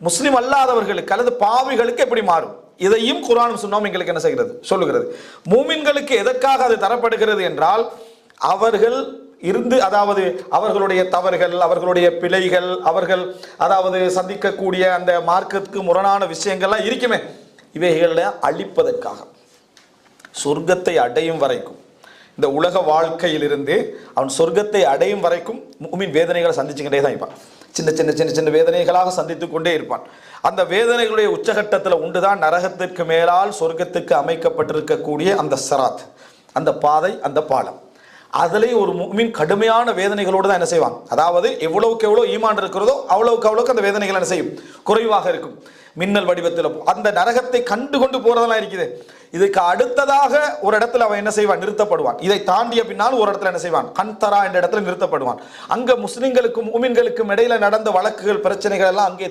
முஸ்லீம் அல்லாதவர்களுக்கு அல்லது பாவிகளுக்கு எப்படி மாறும்? இதையும் குரானும் சொன்னோம் எங்களுக்கு என்ன செய்கிறது? சொல்லுகிறது. மூமின்களுக்கு எதற்காக அது தரப்படுகிறது என்றால் அவர்கள் இருந்து அதாவது அவர்களுடைய தவறுகள் அவர்களுடைய பிழைகள் அவர்கள் அதாவது சந்திக்கக்கூடிய அந்த மார்க்கத்துக்கு முரணான விஷயங்கள்லாம் இருக்குமே. இவைகளை அழிப்பதற்காக சொர்க்கத்தை அடையும் வரைக்கும். இந்த உலக வாழ்க்கையிலிருந்து அவன் சொர்க்கத்தை அடையும் வரைக்கும் மூமின் வேதனைகளை சந்திச்சுக்கிட்டே தான் இருப்பான். சின்ன சின்ன சின்ன சின்ன வேதனைகளாக சந்தித்து கொண்டே இருப்பான். அந்த வேதனைகளுடைய உச்சகட்டத்தில் உண்டுதான் நரகத்திற்கு மேலால் சொர்க்கத்துக்கு அமைக்கப்பட்டிருக்கக்கூடிய அந்த சராத் அந்த பாதை அந்த பாலம். அதுலேயும் ஒரு மீன் கடுமையான வேதனைகளோடு தான் என்ன செய்வான்? அதாவது எவ்வளவுக்கு எவ்வளோ ஈமான் இருக்கிறதோ அவ்வளவுக்கு அவ்வளோக்கு அந்த வேதனைகள் என்ன செய்யும்? குறைவாக இருக்கும். மின்னல் வடிவத்தில் அந்த நரகத்தை கண்டு கொண்டு போகிறதெல்லாம் இருக்குது. இதுக்கு அடுத்ததாக ஒரு இடத்துல அவன் என்ன செய்வான்? நிறுத்தப்படுவான். இதை தாண்டிய பின்னால் ஒரு இடத்துல என்ன செய்வான்? கண்தரா என்ற இடத்துல நிறுத்தப்படுவான். அங்க முஸ்லிம்களுக்கும் உமின்களுக்கும் இடையில நடந்த வழக்குகள் பிரச்சனைகள் எல்லாம் அங்கே